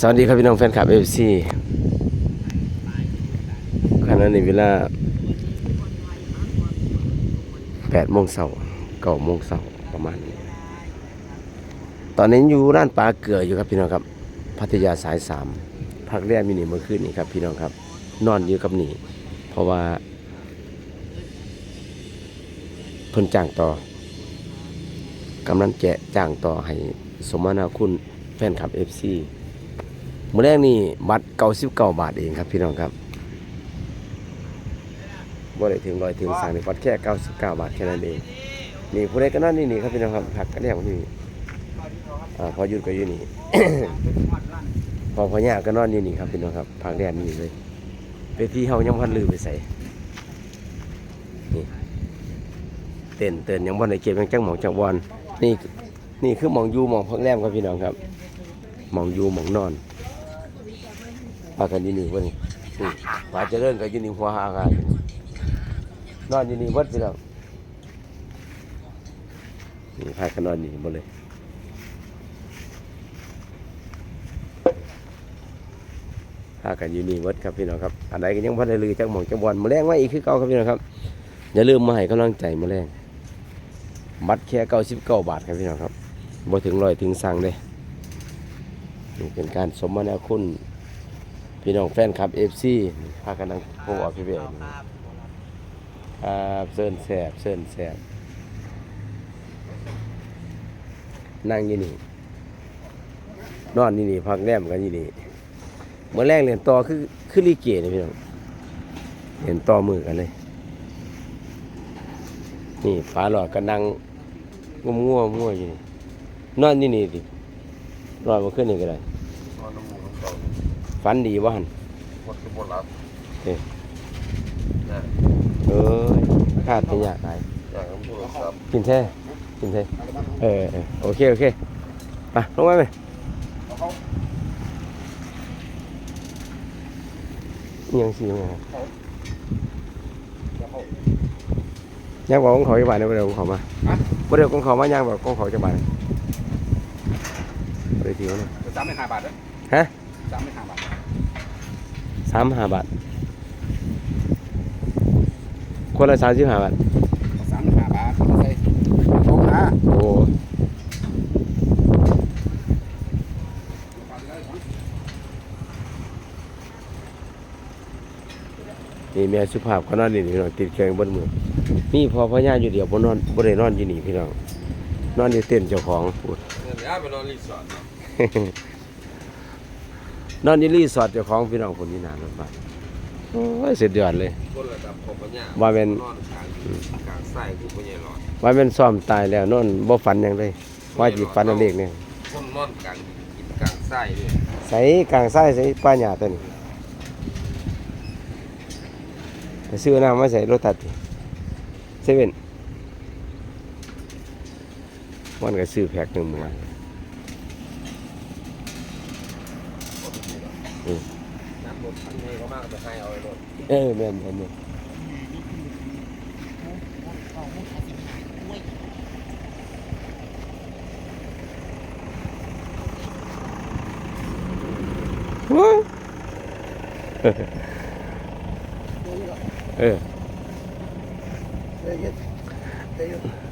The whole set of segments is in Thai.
สวัสดีครับพี่น้องแฟนคลับเอฟซีขณะนี้เวลาแปดโมงเช้าเก้าโมงเช้าประมาณนี้ ตอนนี้อยู่ร้านปลาเกลืออยู่ครับพี่น้องครับ พัทยาสายสามพักแรกมินิเมื่อคืนนี้ครับพี่น้องครับ นอนอยู่กับนี่ เพราะว่าเพิ่นจ้างต่อกำลังแจะจ้างต่อให้สมนาคุณแฟนคลับ FC มื้อแรกนี่บัตร99บเก้าบาทเองครับพี่น้องครับบ่ได้ถึงร้อยถึงสั่งนี่บัตรแค่99บเก้าบาทแค่นั้นเองนี่ผู้ใดก็นอนนี่นี่ครับพี่น้องครับผักกันแรกนี่อ่าพอหยุดก็อยู่นี่ พอพอย่าก็นอนนี่นี่ครับพี่น้องครับผักแรกนี่เลยไปที่เฮายังบ่ทันลืมไปใส่นี่เต้นเต้นยังบ่ได้เก็บยังจังหมองจังบอลนี่นี่คือหมองยูหมองพักแรมครับพี่น้องครับหมองยูหมองนอน พากันอยืนนี่วะนี่นี่ปลาเจริญกับยืนนี่หัวหากันนอนอยืนนี่วัดพี่น้องนี่พากันนอนอยู่นี่หมดเลยพากันอยืนนี่วัดครับพี่น้องครับอันใดก็ยังพันได้ลือจังหมองจังบอลมาแรงไว้อีกคือเก่าครับพี่น้องครับอย่าลืมมาให้กำลังใจมาแรงบัตรแค่เก้าสิบเก้าบาทครับพี่น้องครับบ่ถึงร้อยถึงสั่งเลยนี่เป็นการสมนาคุณ พี่น้องแฟนคลับเอฟซีพากันนั่งโพออกพี่เบลนี่ครับเซินแสบเซิร์นแสบนั่งยู่นี่ นอนนี่นี่พักแรมกันยู่นี่เมื่อแรกเรียนต่อคือคือลีเกนี่พี่น้องเรียนต่อมือกันเลย นี่ฟ้าหลอดก็นั่งง่วงง่วงง่วงอยู่นี่นอนนี่นี่ดินอนมาขึ้นนี่ก็ได้ นอนน้ำมูกน้ำเต่า ฝันดีวะหันหมดคือบนรับเอ้ยนะเอ้ยขาดเป็นอยากไรอย่างน้ำโทรศัพท์กินแท้กินแท้เออเออโอเค โอเคไปลงไปไหมอิหยังสีมั้งครับย่างบอกของเขาจะบานเดี๋ยวเดี๋ยวของเขามาบ่เดี๋ยวของเขามาย่างบอกของเขาจะบานบ่ได้ทีวะเนาะสามไม่ห้าบาทเลยฮะสามไม่ห้าบาท สามห้าบาทคนละสามสิบห้าบาทสามไม่ห้าบาทใส่โอ้นะโอ้นี่แม่สุภาพก็นอนนี่พี่น้องติดเครื่องบนมือมีพอพ่อย่าอยู่เดียวบ่นอนบ่ได้นอนอยู่นี่พี่น้องนอนอยู่เต็นท์เจ้าของพูดเงินยาไปนอนรีสอร์ท นอนอยู่รีสอร์ทเจ้าของพี่น้องคนนี้นานมากโอ้ยสุดยอดเลย คนระดับของปัญญาว่าเป็น นอนกลางกลางไส้คือปัญญาหลอดว่าแม่นซ้อมตายแล้วนอนบ่ฝันหยังเลยว่าจิฝันเอาเลขเนี่ยคนนอนกลางกินกลางไส้ด้วยใส่กลางซ้ายใส่ป้าหญ้าตัวนี้ไปซื้อน้ำมาใส่รถตัดดิเซเว่นวันก็ซื้อแพ็คหนึ่งหมื่นน้ำรถคัน นี้เขามากไปให้เอาไอ้รถเออแม่นแม่นแม่นโอ้ยเออ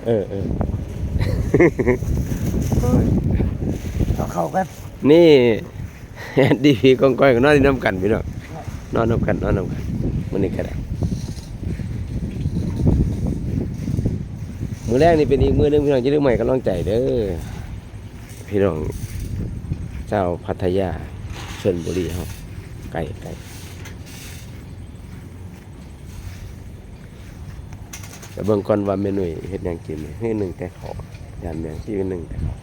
เออเออเอาเข้ากันนี่ดีพีกองก้อยก็นอนที่น้ำกันพี่น้อง นอนนำกันนอนนำกันมันนี่ก็ได้มือแรกนี่เป็นอีกมือนึงพี่น้องจะเรื่องใหม่ก็ลองใจเด้อพี่น้องเจ้าพัทยาชนบุรีครับไก่ไก่แต่เบิ่งก่อนว่าเมนูเฮ็ดหยังกินให้หนึ่งแต่ขอยานแมงที่เป็นหนึ่งแต่ขอ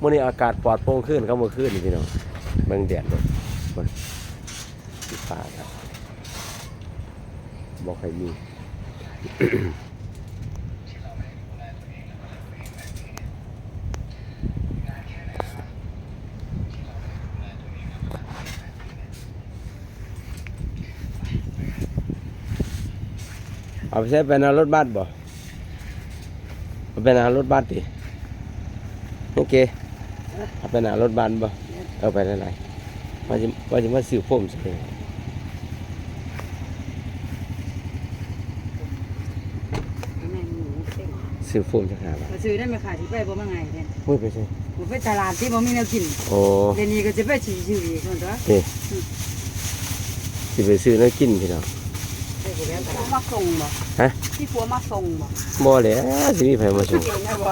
มื่อนี้อากาศปลอดโปร่งขึ้นครับเมื่อคืนนี่พี่น้องเบิ่งแดดเลย บนสีฟ้าครับบอกใครมีเอาไปใช้เป็นรถบัสบ่เอาเป็นรถบัสดิโอเคเอาเป็นรถบัสบ่เอาไปหลายๆ ว่าจะว่าจะมาซื้อโฟมใส่แม่หมูเต็มซื้อโฟมจักหาบาทมาซื้อได้ไหมค่ะที่ไปบ่มาไงเนี่ยมือไปใช่ผมไปตลาดที่บ่มีแนวกินโอ้เดี๋ยวนี้ก็จะไปซื้อซื้ออีกคนตัวนี่สิไปซื้อแล้วกินพี่น้องที่ ผัวมาส่งบ่ฮะที่ผัวมาส่งบ่บ่แหล้วสิมีไผมาส่งเก่งนะบ่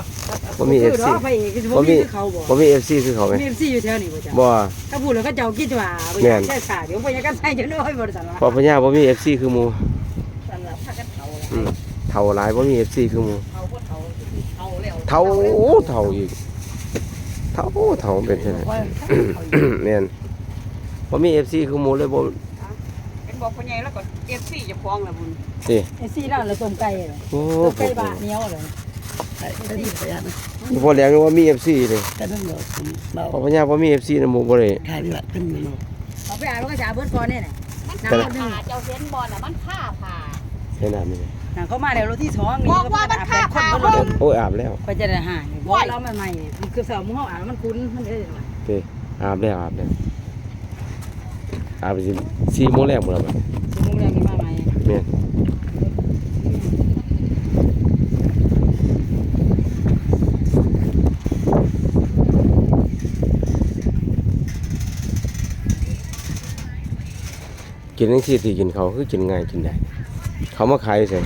บ่มีซื้ FC ดอกไปเองก็บ่มีคือเขาบ่บ่มี FC คือเขาไหมมี FC อยู่แถวนี้บ่จ้ะบ่ ถ้าพูดแล้วก็เจ้าคิดว่าบ่อยากแค่ขาเดี๋ยวบ่อยากกันใส่จะน้อยบ่สั่นละพอพญาบ่มี FC คือหมู่สั่นละพากันเฒ่าละอืมเท่าหลายบ่มี FC คือหมู่เฒ่าบ่เฒ่าเฒ่าแล้วเท่าเท่าอีกเท่าเท่าเป็นจังไดว่าเฒ่าอยู่แม่นบ่มี FC คือหมู่เลยบ่เป็น บอกพ่อใหญ่แล้วก็ FC จะฟ้องละบุญนี่ FC แล้วแล้วต้มไก่เลยโอ้ต้มไก่บาทเหนียวเลยได้ดีประหยัดนะพอแล้วนึกว่ามี FC เลยแต่ต้องบอกผมเบาพอพญาบ่มี FC นะหมู่บ่ได้ขายดีกว่าขึ้นมือเนาะเอาไปอ่านแล้วก็จะเอาเบิดก่อนนี่แหละมันน้ำผ้าคนหนึงผ่าเจ้าเห็นบอลอะมันผ้าผ่าใช่น้ำนี่น่ะเขามาแล้วรถที่ท้องนี่บอกว่ามันก็ฆ่าคนพาบ่ห้รอถงโอ้ยอาบแล้วไปจะได้หานี่บ่เราใหม่ๆนี่คือเสาหมู่เฮาอ่านแล้วมันคุ้นมันได้เลยเด้อาบแล้วอาบแล้ว อาบไปสิ4โมงแรกหมดแล้วบัดสมมุติแล้วมีมาใหม่แม่นกินจังซี่ที่กินเขาวคือกินง่ายกินได้เขามาขายใส่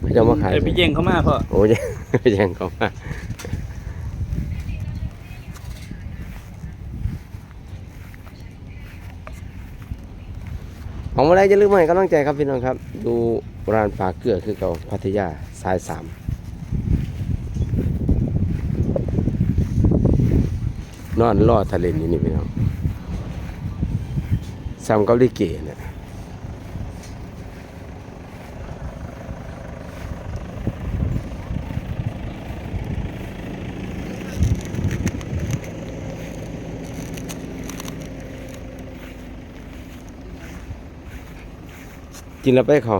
เขาจะมาขายเอ้ยใส่ไปเย่งเขามาพ่อโอ้ย ไปแย่งเขามา ของวันไรจะลืมให้กำลังใจครับพี่น้องครับ ดูร้านปลาเกลือคือเก่าพัทยาสายสามนอนลอทะเลนี่นี่พี่น้องซามเกาหลีเกเนี่ย กินแล้วไปเขา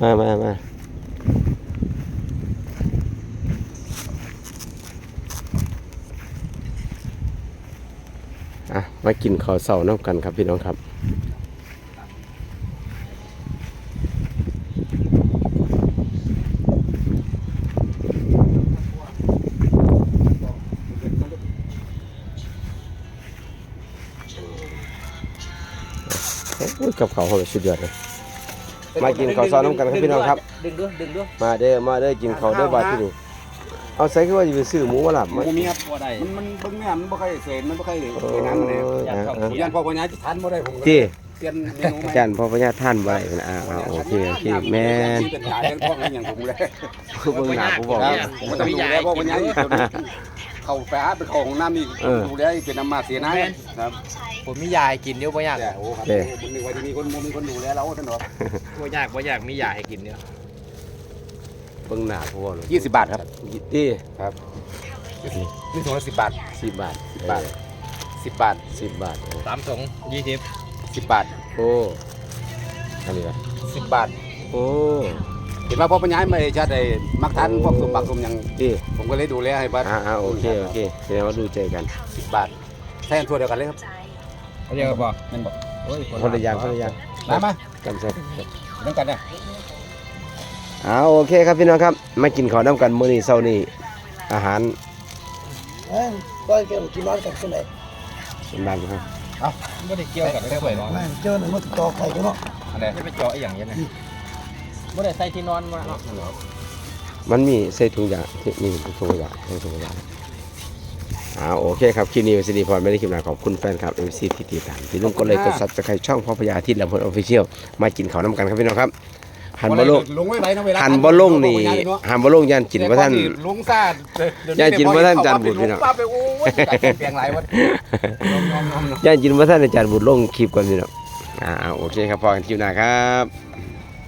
มามามาอะมากินข้าวเสาน้ำกันครับพี่น้องครับ อ้ยกับเขาวเขาสุดยอดเลย มากินข้าวซอยน้ำกันครับพี่น้องครับ ดึงด้วยดึงด้วยมาเด้อมาเด้อกินข้าวเด้อบาดที่นี่เอาใส่คือว่าจะไปซื้อหมูมาหลับหมูมามีครับบ่ได้มันมันเบิ่งเนี่ยมันบ่ค่อยเสร็จมันบ่ค่อยเอเสร็จน้ำเลยออยากเข้าอะเขียันพ่อปัญญาจะทานบ่ได้ผมก็ที่เปลี่ยนเมนูใหม่อาจารย์พ่อพญาท่านไว้นะอ่าอ่าโอเคโอเคแม่นเป็นขายเป็นพวกนี้อย่างผมเลยผู้เบิ่งหน้าผู้บอกครับมันต้องดูแลพ่อปัญญาอยู่ตัวนี้เข้าไปหาไปเข้าของน้ำนี่เออดูแลเป็นน้ำมาเสียน้ำครับ ผมมียาให้กินเดี๋ยวบ่อยากแต่โอ้ครับโอเคผมนึกว่าจะมีคนมีคนดูแลเราท่านบอกบ่อยากบ่อยากมียาให้กินเดี๋ยวเบิ่งหน้าผู้บอกเลยยี่สิบบาทครับที่ครับนี่ถุงละสิบบาทสิบบาทสิบบาทสิบบาทสิบบาทสามถุงยี่สิบสิบบาทโอ้อันนี้ละสิบบาทโอ้เห็นว่าพ่อปัญญาไม่ชาติไอ้มักทานพวกสมบักสมหยังที่ผมก็เลยดูแลให้บัดอ่าอ่าโอเคโอเคแสดงว่าดูใจกันสิบบาทใช้กันทั่วเดียวกันเลยครับ เขาเรียกว่าบ่นั่นบอกโอ้ยคนละอย่างคนละอย่างมามาจำใส่เรื่องกันเนี่ยเอาโอเคครับพี่น้องครับมากินข้าวน้ำกันมื้อนี้เช้านี้อาหารเอ้ยก็เกี่ยวกินร้อนกันเท่าไหร่เป็นบ้านครับบ่ได้เกี่ยวกับเรื่องไว้นอนไม่เจอหนึ่งมันต่อไข่กันเนาะอะไรไม่ไปเจาะอีหยังเงี้ยนะบ่ได้ใส่ที่นอนมาเนาะมันมีใส่ถุงยางที่มีถุงยางใส่ถุงยาง อ่าโอเคครับคลิปนี้สิริพรไม่ได้คลิปหนาขอบคุณแฟนคลับ MC ที่ติดตามที่ลุงก็เลยกดซับสไครต์ช่องพ่อพญาอาทิตย์ลำพูนออฟฟิเชียลมากินข้าวน้ำกันครับพี่น้องครับ หันบ่ลงลงไว้ไรนะเวลาหันบ่ลงนี่หันบ่ลงยันกินว่าท่าน ลงซ่าย่ากินบ่ทันจานบุญพี่น้องลงปั๊บไปโอ้ยเปลี่ยนหลายวันยอมยอมยอมยันกินว่าท่านอาจารย์บุญลงคลิปก่อนพี่น้องอ่าโอเคครับพอกันคลิปหน้าครับ